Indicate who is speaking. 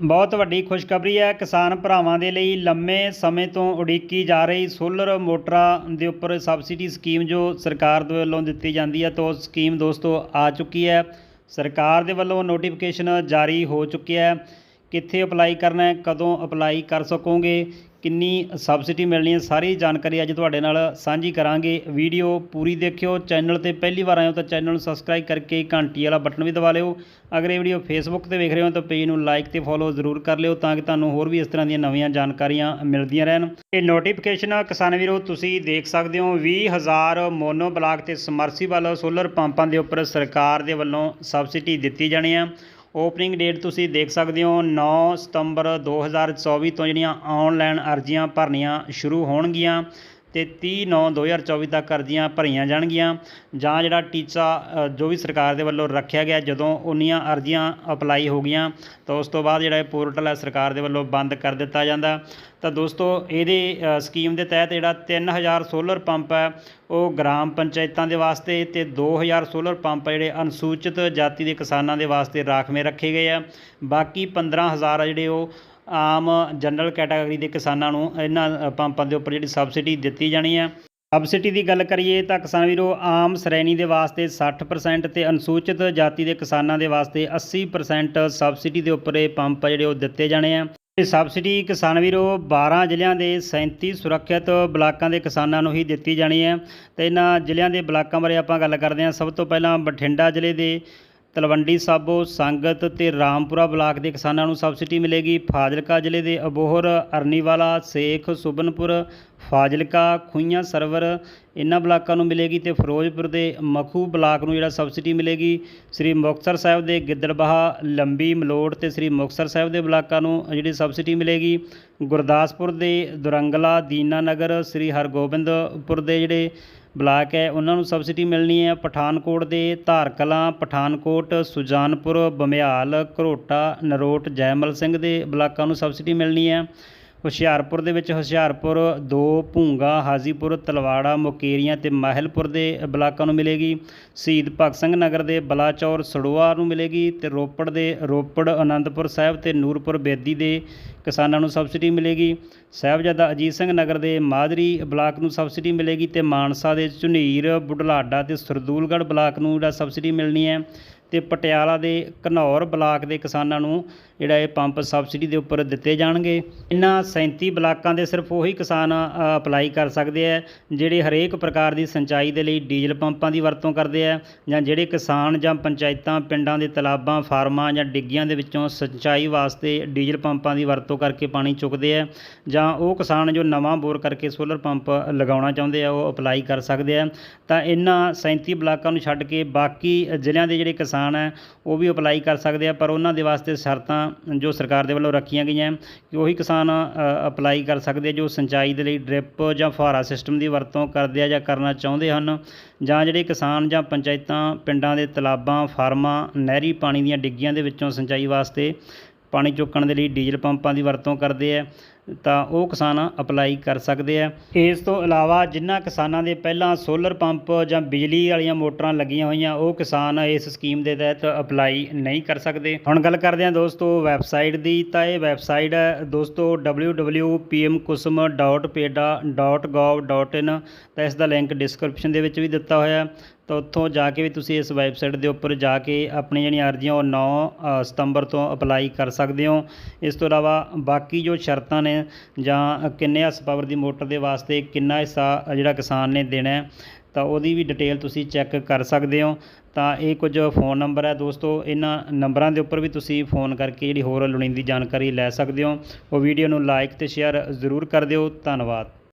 Speaker 1: ਬਹੁਤ ਵੱਡੀ ਖੁਸ਼ਖਬਰੀ ਹੈ। ਕਿਸਾਨ ਭਰਾਵਾਂ ਦੇ ਲਈ ਲੰਮੇ ਸਮੇਂ ਤੋਂ ਉਡੀਕੀ ਜਾ ਰਹੀ ਸੋਲਰ ਮੋਟਰਾਂ ਦੇ ਉੱਪਰ ਸਬਸਿਡੀ ਸਕੀਮ ਜੋ ਸਰਕਾਰ ਦੇ ਵੱਲੋਂ ਦਿੱਤੀ ਜਾਂਦੀ ਹੈ, ਤਾਂ ਉਹ ਸਕੀਮ ਦੋਸਤੋ ਆ ਚੁੱਕੀ ਹੈ। ਸਰਕਾਰ ਦੇ ਵੱਲੋਂ ਨੋਟੀਫਿਕੇਸ਼ਨ ਜਾਰੀ ਹੋ ਚੁੱਕਿਆ ਹੈ। ਕਿੱਥੇ ਅਪਲਾਈ ਕਰਨਾ ਹੈ, ਕਦੋਂ ਅਪਲਾਈ ਕਰ ਸਕੋਗੇ, ਕਿੰਨੀ ਸਬਸਿਡੀ ਮਿਲਣੀ ਹੈ, ਸਾਰੀ ਜਾਣਕਾਰੀ ਅੱਜ ਤੁਹਾਡੇ ਨਾਲ ਸਾਂਝੀ ਕਰਾਂਗੇ। ਵੀਡੀਓ ਪੂਰੀ ਦੇਖਿਓ, ਚੈਨਲ ਤੇ ਪਹਿਲੀ ਵਾਰ ਆਏ ਹੋ ਤਾਂ ਚੈਨਲ ਨੂੰ ਸਬਸਕ੍ਰਾਈਬ ਕਰਕੇ ਘੰਟੀ ਵਾਲਾ ਬਟਨ ਵੀ ਦਬਾ ਲਿਓ। ਅਗਰ ਇਹ ਵੀਡੀਓ ਫੇਸਬੁੱਕ ਤੇ ਵੇਖ ਰਹੇ ਹੋ ਤਾਂ ਪੇਜ ਨੂੰ ਲਾਈਕ ਤੇ ਫੋਲੋ ਜ਼ਰੂਰ ਕਰ ਲਿਓ ਤਾਂ ਕਿ ਤੁਹਾਨੂੰ ਹੋਰ ਵੀ ਇਸ ਤਰ੍ਹਾਂ ਦੀਆਂ ਨਵੀਆਂ ਜਾਣਕਾਰੀਆਂ ਮਿਲਦੀਆਂ ਰਹਿਣ। ਇਹ ਨੋਟੀਫਿਕੇਸ਼ਨ ਕਿਸਾਨ ਵੀਰੋ, ਤੁਸੀਂ ਦੇਖ ਸਕਦੇ ਹੋ 20000 ਮੋਨੋ ਬਲਾਕ ਤੇ ਸਮਰਸੀਬਲ ਸੋਲਰ ਪੰਪਾਂ ਦੇ ਉੱਪਰ ਸਰਕਾਰ ਦੇ ਵੱਲੋਂ ਸਬਸਿਡੀ ਦਿੱਤੀ ਜਾਣੀ ਹੈ। ਓਪਨਿੰਗ ਡੇਟ ਤੁਸੀਂ ਦੇਖ ਸਕਦੇ ਹੋ 9 ਸਤੰਬਰ 2024 ਤੋਂ ਜਿਹੜੀਆਂ ਆਨਲਾਈਨ ਅਰਜ਼ੀਆਂ ਭਰਨੀਆਂ ਸ਼ੁਰੂ ਹੋਣਗੀਆਂ। ਤੇ 30 9 2024 ਤੱਕ ਅਰਜ਼ੀਆਂ ਭਰੀਆਂ ਜਾਣਗੀਆਂ। ਜਾਂ ਜਿਹੜਾ ਟੀਚਾ ਜੋ ਵੀ ਸਰਕਾਰ ਦੇ ਵੱਲੋਂ ਰੱਖਿਆ ਗਿਆ, ਜਦੋਂ ਉਨੀਆਂ ਅਰਜ਼ੀਆਂ ਅਪਲਾਈ ਹੋ ਗਈਆਂ, ਤਾਂ ਉਸ ਤੋਂ ਬਾਅਦ ਜਿਹੜਾ ਇਹ ਪੋਰਟਲ ਹੈ, ਸਰਕਾਰ ਦੇ ਵੱਲੋਂ ਬੰਦ ਕਰ ਦਿੱਤਾ ਜਾਂਦਾ। ਤਾਂ ਦੋਸਤੋ, ਇਹਦੇ ਸਕੀਮ ਦੇ ਤਹਿਤ ਜਿਹੜਾ 3000 ਸੋਲਰ ਪੰਪ ਹੈ, ਉਹ ਗ੍ਰਾਮ ਪੰਚਾਇਤਾਂ ਦੇ ਵਾਸਤੇ ਤੇ 2000 ਸੋਲਰ ਪੰਪ ਜਿਹੜੇ ਅਨੁਸੂਚਿਤ ਜਾਤੀ ਦੇ ਕਿਸਾਨਾਂ ਦੇ ਵਾਸਤੇ ਰਾਖਵੇਂ ਰੱਖੇ ਗਏ ਆ। ਬਾਕੀ 15000 ਆ ਜਿਹੜੇ ਉਹ ਆਮ ਜਨਰਲ ਕੈਟਾਗਰੀ ਦੇ ਕਿਸਾਨਾਂ ਨੂੰ ਇਹਨਾਂ ਪੰਪਾਂ ਦੇ ਉੱਪਰ ਜਿਹੜੀ ਸਬਸਿਡੀ ਦਿੱਤੀ ਜਾਣੀ ਹੈ ਸਬਸਿਡੀ ਦੀ ਗੱਲ ਕਰੀਏ ਤਾਂ ਕਿਸਾਨ ਵੀਰੋ, ਆਮ ਸ਼੍ਰੇਣੀ ਦੇ ਵਾਸਤੇ 60% ਤੇ ਅਨੁਸੂਚਿਤ ਜਾਤੀ ਦੇ ਕਿਸਾਨਾਂ ਦੇ ਵਾਸਤੇ 80% ਸਬਸਿਡੀ ਦੇ ਉੱਪਰ ਇਹ ਪੰਪ ਜਿਹੜੇ ਉਹ ਦਿੱਤੇ ਜਾਣੇ ਆ। ਇਹ ਸਬਸਿਡੀ ਕਿਸਾਨ ਵੀਰੋ 12 ਜ਼ਿਲ੍ਹਿਆਂ ਦੇ 37 ਸੁਰੱਖਿਅਤ ਬਲਾਕਾਂ ਦੇ ਕਿਸਾਨਾਂ ਨੂੰ ਹੀ ਦਿੱਤੀ ਜਾਣੀ ਹੈ ਤੇ ਇਹਨਾਂ ਜ਼ਿਲ੍ਹਿਆਂ ਦੇ ਬਲਾਕਾਂ ਬਾਰੇ ਆਪਾਂ ਗੱਲ ਕਰਦੇ ਹਾਂ। ਸਭ ਤੋਂ ਪਹਿਲਾਂ ਬਠਿੰਡਾ ਜ਼ਿਲ੍ਹੇ ਦੇ ਤਲਵੰਡੀ ਸਾਬੋ, ਸੰਗਤ ਤੇ ਰਾਮਪੁਰਾ ਬਲਾਕ ਦੇ ਕਿਸਾਨਾਂ ਨੂੰ ਸਬਸਿਡੀ ਮਿਲੇਗੀ। ਫਾਜ਼ਿਲਕਾ ਜ਼ਿਲ੍ਹੇ ਦੇ ਅਬੋਹਰ, ਅਰਨੀਵਾਲਾ, ਸੇਖ, ਸੁਬਨਪੁਰ, ਫਾਜ਼ਿਲਕਾ, ਖੂਈਆਂ ਸਰਵਰ ਇਹਨਾਂ ਬਲਾਕਾਂ ਨੂੰ ਮਿਲੇਗੀ ਤੇ ਫਿਰੋਜ਼ਪੁਰ ਦੇ ਮਖੂ ਬਲਾਕ ਨੂੰ ਜਿਹੜਾ ਸਬਸਿਡੀ ਮਿਲੇਗੀ। ਸ੍ਰੀ ਮੁਕਤਸਰ ਸਾਹਿਬ ਦੇ ਗਿੱਦੜਬਾਹਾ, ਲੰਬੀ ਮਲੋਟ ਤੇ ਸ੍ਰੀ ਮੁਕਤਸਰ ਸਾਹਿਬ ਦੇ ਬਲਾਕਾਂ ਨੂੰ ਜਿਹੜੀ ਸਬਸਿਡੀ ਮਿਲੇਗੀ। ਗੁਰਦਾਸਪੁਰ ਦੇ ਦੁਰੰਗਲਾ ਦੀਨਾਨਗਰ ਸ੍ਰੀ ਹਰਗੋਬਿੰਦਪੁਰ ਦੇ ਜਿਹੜੇ ਬਲਾਕ ਹੈ। ਉਹਨਾਂ ਨੂੰ ਸਬਸਿਡੀ ਮਿਲਣੀ ਹੈ ਪਠਾਨਕੋਟ ਦੇ ਧਾਰਕਲਾਂ, ਪਠਾਨਕੋਟ, ਸੁਜਾਨਪੁਰ, ਬਮਿਆਲ, ਘਰੋਟਾ, ਨਰੋਟ, ਜੈਮਲ ਸਿੰਘ ਦੇ ਬਲਾਕਾਂ ਨੂੰ ਸਬਸਿਡੀ ਮਿਲਣੀ ਹੈ। ਹੁਸ਼ਿਆਰਪੁਰ ਦੇ ਵਿੱਚ ਹੁਸ਼ਿਆਰਪੁਰ ਦੋ, ਭੂੰਗਾ, ਹਾਜੀਪੁਰ, ਤਲਵਾੜਾ, ਮੁਕੇਰੀਆਂ ਤੇ ਮਾਹਿਲਪੁਰ ਦੇ ਬਲਾਕਾਂ ਨੂੰ ਮਿਲੇਗੀ। ਸ਼ਹੀਦ ਭਗਤ ਸਿੰਘ ਨਗਰ ਦੇ ਬਲਾਚੌਰ, ਸੜੋਆ ਨੂੰ ਮਿਲੇਗੀ ਤੇ ਰੋਪੜ ਦੇ ਰੋਪੜ ਆਨੰਦਪੁਰ ਸਾਹਿਬ ਤੇ ਨੂਰਪੁਰ ਬੇਦੀ ਦੇ ਕਿਸਾਨਾਂ ਨੂੰ ਸਬਸਿਡੀ ਮਿਲੇਗੀ। ਸਾਹਿਬਜ਼ਾਦਾ ਅਜੀਤ ਸਿੰਘ ਨਗਰ ਦੇ ਮਾਦਰੀ ਬਲਾਕ ਨੂੰ ਸਬਸਿਡੀ ਮਿਲੇਗੀ ਤੇ ਮਾਨਸਾ ਦੇ ਝੁਨੀਰ, ਬੁਢਲਾਡਾ ਤੇ ਸਰਦੂਲਗੜ੍ਹ ਬਲਾਕ ਨੂੰ ਜਿਹੜਾ ਸਬਸਿਡੀ ਮਿਲਣੀ ਹੈ। ਤੇ ਪਟਿਆਲਾ ਦੇ ਘਨੌਰ ਬਲਾਕ ਦੇ ਕਿਸਾਨਾਂ ਨੂੰ ਜਿਹੜਾ ਇਹ ਪੰਪ ਸਬਸਿਡੀ ਦੇ ਉੱਪਰ ਦਿੱਤੇ ਜਾਣਗੇ। ਇਹਨਾਂ 37 ਬਲਾਕਾਂ ਦੇ ਸਿਰਫ ਉਹੀ ਕਿਸਾਨ ਅਪਲਾਈ ਕਰ ਸਕਦੇ ਆ ਜਿਹੜੇ ਹਰੇਕ ਪ੍ਰਕਾਰ ਦੀ ਸਿੰਚਾਈ ਦੇ ਲਈ ਡੀਜ਼ਲ ਪੰਪਾਂ ਦੀ ਵਰਤੋਂ ਕਰਦੇ ਆ ਜਾਂ ਜਿਹੜੇ ਕਿਸਾਨ ਜਾਂ ਪੰਚਾਇਤਾਂ, ਪਿੰਡਾਂ ਦੇ ਤਲਾਬਾਂ, ਫਾਰਮਾਂ ਜਾਂ ਡਿੱਗੀਆਂ ਦੇ ਵਿੱਚੋਂ ਸਿੰਚਾਈ ਵਾਸਤੇ ਡੀਜ਼ਲ ਪੰਪਾਂ ਦੀ ਵਰਤੋਂ ਕਰਕੇ ਪਾਣੀ ਚੁੱਕਦੇ ਆ ਜਾਂ ਉਹ ਕਿਸਾਨ ਜੋ ਨਵਾਂ ਬੋਰ ਕਰਕੇ ਸੋਲਰ ਪੰਪ ਲਗਾਉਣਾ ਚਾਹੁੰਦੇ ਆ, ਉਹ ਅਪਲਾਈ ਕਰ ਸਕਦੇ ਆ ਤਾਂ ਇਹਨਾਂ 37 ਬਲਾਕਾਂ ਨੂੰ ਛੱਡ ਕੇ ਬਾਕੀ ਜ਼ਿਲ੍ਹਿਆਂ ਦੇ ਜਿਹੜੇ ਕਿਸਾਨ ਕਿਸਾਨ ਹੈ, ਉਹ ਵੀ ਅਪਲਾਈ ਕਰ ਸਕਦੇ ਆ, ਪਰ ਉਹਨਾਂ ਦੇ ਵਾਸਤੇ ਸ਼ਰਤਾਂ ਜੋ ਸਰਕਾਰ ਦੇ ਵੱਲੋਂ ਰੱਖੀਆਂ ਗਈਆਂ ਕਿ ਉਹੀ ਕਿਸਾਨ ਅਪਲਾਈ ਕਰ ਸਕਦੇ ਜੋ ਸਿੰਚਾਈ ਦੇ ਲਈ ਡ੍ਰਿਪ ਜਾਂ ਫੁਹਾਰਾ ਸਿਸਟਮ ਦੀ ਵਰਤੋਂ ਕਰਦੇ ਆ ਜਾਂ ਕਰਨਾ ਚਾਹੁੰਦੇ ਹਨ ਜਾਂ ਜਿਹੜੇ ਕਿਸਾਨ ਜਾਂ ਪੰਚਾਇਤਾਂ, ਪਿੰਡਾਂ ਦੇ ਤਲਾਬਾਂ, ਫਾਰਮਾਂ, ਨਹਿਰੀ ਪਾਣੀ ਦੀਆਂ ਡਿੱਗੀਆਂ ਦੇ ਵਿੱਚੋਂ ਸਿੰਚਾਈ ਵਾਸਤੇ ਪਾਣੀ ਚੁੱਕਣ ਦੇ ਲਈ ਡੀਜ਼ਲ ਪੰਪਾਂ ਦੀ ਵਰਤੋਂ ਕਰਦੇ ਆ। ਤਾਂ ਉਹ ਕਿਸਾਨ ਅਪਲਾਈ ਕਰ ਸਕਦੇ ਆ। ਇਸ ਤੋਂ ਇਲਾਵਾ ਜਿਨ੍ਹਾਂ ਕਿਸਾਨਾਂ ਦੇ ਪਹਿਲਾਂ ਸੋਲਰ ਪੰਪ ਜਾਂ ਬਿਜਲੀ ਵਾਲੀਆਂ ਮੋਟਰਾਂ ਲੱਗੀਆਂ ਹੋਈਆਂ, ਉਹ ਕਿਸਾਨ ਇਸ ਸਕੀਮ ਦੇ ਤਹਿਤ ਅਪਲਾਈ ਨਹੀਂ ਕਰ ਸਕਦੇ। ਹੁਣ ਗੱਲ ਕਰਦੇ ਹਾਂ ਦੋਸਤੋ ਵੈਬਸਾਈਟ ਦੀ। ਤਾਂ ਇਹ ਵੈਬਸਾਈਟ ਹੈ ਦੋਸਤੋ www.pmkusum.peda.gov.in ਤਾਂ ਇਸ ਦਾ ਲਿੰਕ ਡਿਸਕ੍ਰਿਪਸ਼ਨ ਦੇ ਵਿੱਚ ਵੀ ਦਿੱਤਾ ਹੋਇਆ ਤਾਂ ਉੱਥੋਂ ਜਾ ਕੇ ਵੀ ਤੁਸੀਂ ਇਸ ਵੈਬਸਾਈਟ ਦੇ ਉੱਪਰ ਜਾ ਕੇ ਆਪਣੀ ਜਿਹੜੀਆਂ ਅਰਜ਼ੀਆਂ ਉਹ 9 ਸਤੰਬਰ ਤੋਂ ਅਪਲਾਈ ਕਰ ਸਕਦੇ ਹੋ। ਇਸ ਤੋਂ ਇਲਾਵਾ ਬਾਕੀ ਜੋ ਸ਼ਰਤਾਂ ਨੇ ਜਾਂ ਕਿੰਨੇ ਹਸ ਪਾਵਰ ਦੀ ਮੋਟਰ ਦੇ ਵਾਸਤੇ ਕਿੰਨਾ ਹਿੱਸਾ ਜਿਹੜਾ ਕਿਸਾਨ ਨੇ ਦੇਣਾ ਤਾਂ ਉਹਦੀ ਵੀ ਡਿਟੇਲ ਤੁਸੀਂ ਚੈੱਕ ਕਰ ਸਕਦੇ ਹੋ। ਤਾਂ ਇਹ ਕੁਝ ਫੋਨ ਨੰਬਰ ਹੈ ਦੋਸਤੋ, ਇਹਨਾਂ ਨੰਬਰਾਂ ਦੇ ਉੱਪਰ ਵੀ ਤੁਸੀਂ ਫੋਨ ਕਰਕੇ ਜਿਹੜੀ ਹੋਰ ਲੋੜੀਂਦੀ ਜਾਣਕਾਰੀ ਲੈ ਸਕਦੇ ਹੋ। ਉਹ ਵੀਡੀਓ ਨੂੰ ਲਾਈਕ ਤੇ ਸ਼ੇਅਰ ਜ਼ਰੂਰ ਕਰ ਦਿਓ। ਧੰਨਵਾਦ।